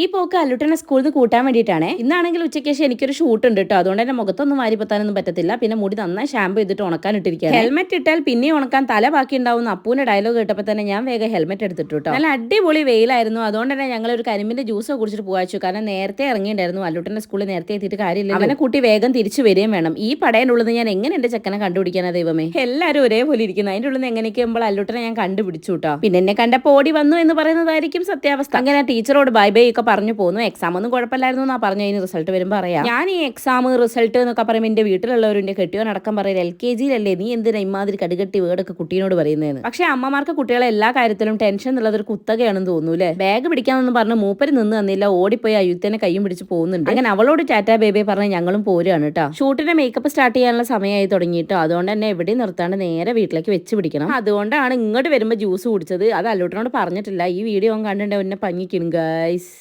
ഈ പോക്ക് അല്ലുട്ടനെ സ്കൂളിൽ നിന്ന് കൂട്ടാൻ വേണ്ടിയിട്ടാണ്. ഇന്നാണെങ്കിൽ ഉച്ചയ്ക്ക് ശേഷം എനിക്കൊരു ഷൂട്ട് ഉണ്ട് കേട്ടോ അതുകൊണ്ട് തന്നെ മുഖത്തൊന്നും വാരിപ്പത്താനൊന്നും പറ്റത്തില്ല. പിന്നെ മുടി നന്നായി ഷാമ്പു ചെയ്തിട്ട് ഉണക്കാൻ ഇട്ടിരിക്കുകയാണ്. ഹെൽമെറ്റ് ഇട്ടാൽ പിന്നെ ഉണക്കാൻ തല ബാക്കി ഉണ്ടാവും അപ്പൂന്റെ ഡയലോഗ് കേട്ടപ്പോൾ തന്നെ ഞാൻ വേഗം ഹെൽമെറ്റ് എടുത്തിട്ടു കേട്ടോ നല്ല അടിപൊളി വെയിലായിരുന്നു. അതുകൊണ്ട് തന്നെ ഞങ്ങൾ ഒരു കരിമ്പിന്റെ ജ്യൂസ് കുടിച്ചിട്ട് പോവാച്ചു കാരണം നേരത്തെ ഇറങ്ങിയിട്ടുണ്ടായിരുന്നു. അല്ലുട്ടന്റെ സ്കൂളിൽ നേരത്തെ എത്തിയിട്ട് കാര്യമില്ല അവനെ കൂട്ടി വേഗം തിരിച്ചു വരികയും വേണം. ഈ പടയുടെ ഉള്ളത് ഞാൻ എങ്ങനെ എന്റെ ചെക്കനെ കണ്ടുപിടിക്കാനാ ദൈവമേ? എല്ലാവരും ഒരേപോലെ ഇരിക്കുന്നു. അതിന്റെ ഉള്ളിൽ നിന്ന് എങ്ങനെയൊക്കെ ആകുമ്പോൾ അല്ലുട്ടനെ ഞാൻ കണ്ടുപിടിച്ചു കേട്ടോ പിന്നെ എന്നെ കണ്ടപ്പോൾ ഓടി വന്നു എന്ന് പറയുന്നതായിരിക്കും സത്യാവസ്ഥ. അങ്ങനെ ടീച്ചറോട് ബൈ ബൈ ഒക്കെ പറഞ്ഞു പോന്നു എക്സാം ഒന്നും കുഴപ്പമില്ലായിരുന്നു എന്നാ പറഞ്ഞു. അതിന് റിസൾട്ട് വരുമ്പോൾ അറിയാം ഞാൻ ഈ എക്സാം റിസൾട്ട് എന്നൊക്കെ പറയുമ്പോൾ എന്റെ വീട്ടിലുള്ളവരുടെ കെട്ടിയോൻ നടക്കാൻ പറയില്ല എൽ കെ ജിയിലല്ലേ നീ എന്തിനാ ഇമാതിരി കടുകട്ടി വേർഡൊക്കെ കുട്ടീനോട് പറയുന്നതെന്ന് പക്ഷേ അമ്മമാർക്ക് കുട്ടികളെ എല്ലാ കാര്യത്തിലും ടെൻഷൻ എന്നുള്ളത് ഒരു കുത്തകയാണെന്ന് തോന്നുന്നു ബാഗ് പിടിക്കാമെന്ന് പറഞ്ഞ് മൂപ്പര് നിന്ന് തന്നില്ല. ഓടിപ്പോയി അയുത്തനെ കയ്യും പിടിച്ച് പോകുന്നുണ്ട്. അങ്ങനെ അവളോട് ടാറ്റാ ബേബി പറഞ്ഞ് ഞങ്ങളും പോരുകയാണ് കേട്ടോ ഷൂട്ടിന്റെ മേക്കപ്പ് സ്റ്റാർട്ട് ചെയ്യാനുള്ള സമയമായി തുടങ്ങിയിട്ടോ. അതുകൊണ്ട് തന്നെ എവിടെയും നിർത്താണ്ട് നേരെ വീട്ടിലേക്ക് വെച്ച് പിടിക്കണം. അതുകൊണ്ടാണ് ഇങ്ങോട്ട് വരുമ്പോൾ ജ്യൂസ് കുടിച്ചത്. അത് അല്ലൂട്ടിനോട് പറഞ്ഞിട്ടില്ല. ഈ വീഡിയോ കണ്ടിട്ടുണ്ടെങ്കിൽ എന്നെ പഞ്ഞിക്കണം ഗൈസ്